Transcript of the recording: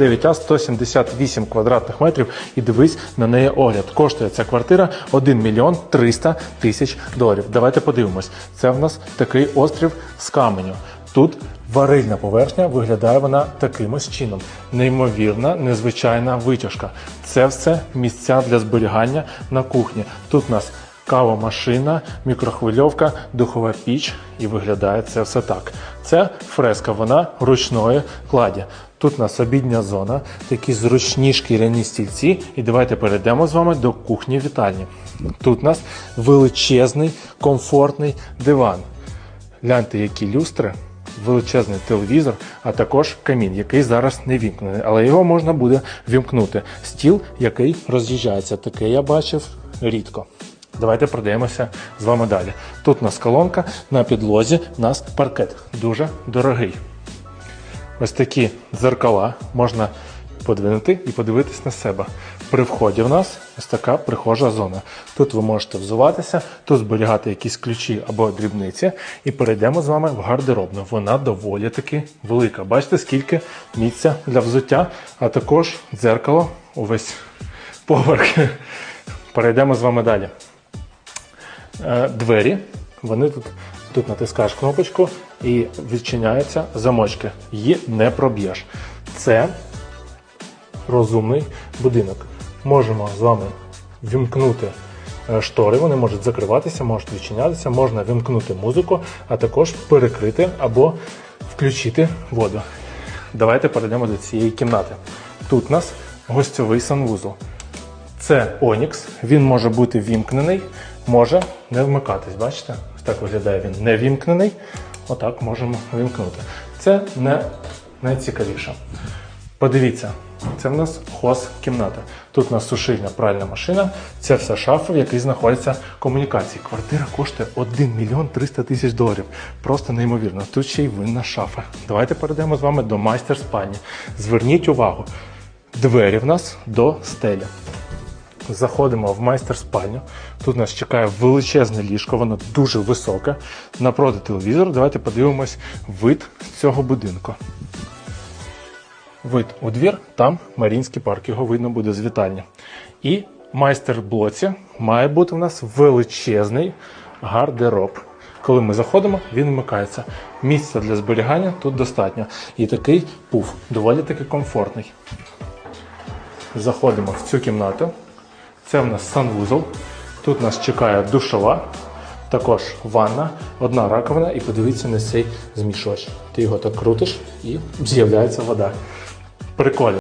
9А 178 квадратних метрів і дивись на неї огляд. Коштує ця квартира 1 мільйон 300 тисяч доларів. Давайте подивимось. Це в нас такий острів з каменю. Тут варильна поверхня виглядає вона таким ось чином. Неймовірна, незвичайна витяжка. Це все місця для зберігання на кухні. Тут у нас кавомашина, мікрохвильовка, духова піч і виглядає це все так. Це фреска, вона ручної кладі. Тут у нас обідня зона, такі зручні шкіряні стільці. І давайте перейдемо з вами до кухні вітальні. Тут у нас величезний комфортний диван. Гляньте, які люстри, величезний телевізор, а також камін, який зараз не вімкнений, але його можна буде вімкнути. Стіл, який роз'їжджається. Таке я бачив рідко. Давайте продаємося з вами далі. Тут у нас колонка, на підлозі у нас паркет. Дуже дорогий. Ось такі дзеркала можна подвинути і подивитись на себе. При вході в нас ось така прихожа зона. Тут ви можете взуватися, тут зберігати якісь ключі або дрібниці. І перейдемо з вами в гардеробну. Вона доволі таки велика. Бачите, скільки місця для взуття, а також дзеркало увесь поверх. Перейдемо з вами далі. Е, Двері, вони тут, тут натискаєш кнопочку і відчиняються замочки. Її не проб'єш. Це розумний будинок. Можемо з вами вімкнути е, штори, вони можуть закриватися, можуть відчинятися, можна вімкнути музику, а також перекрити або включити воду. Давайте перейдемо до цієї кімнати. Тут у нас гостьовий санвузол. Це Онікс, він може бути вімкнений, може не вмикатись. Бачите? Ось так виглядає він не вімкнений. Отак можемо вімкнути. Це не найцікавіше. Подивіться, це в нас хоз-кімната. Тут у нас сушильна пральна машина. Це все шафи, в якій знаходяться комунікації. Квартира коштує 1 мільйон 300 тисяч доларів. Просто неймовірно. Тут ще й винна шафа. Давайте перейдемо з вами до майстер спальні. Зверніть увагу, двері в нас до стелі. Заходимо в майстер спальню. Тут нас чекає величезне ліжко, воно дуже високе. Напроти телевізор. Давайте подивимось вид цього будинку. Вид у двір, там Марінський парк, його видно буде з вітальні. І майстер-блоці має бути у нас величезний гардероб. Коли ми заходимо, він вмикається. Місця для зберігання тут достатньо. І такий пуф, доволі таки комфортний. Заходимо в цю кімнату. Це в нас санвузол. Тут нас чекає душова, також ванна, одна раковина, і подивіться на цей змішувач. Ти його так крутиш і з'являється вода. Прикольно.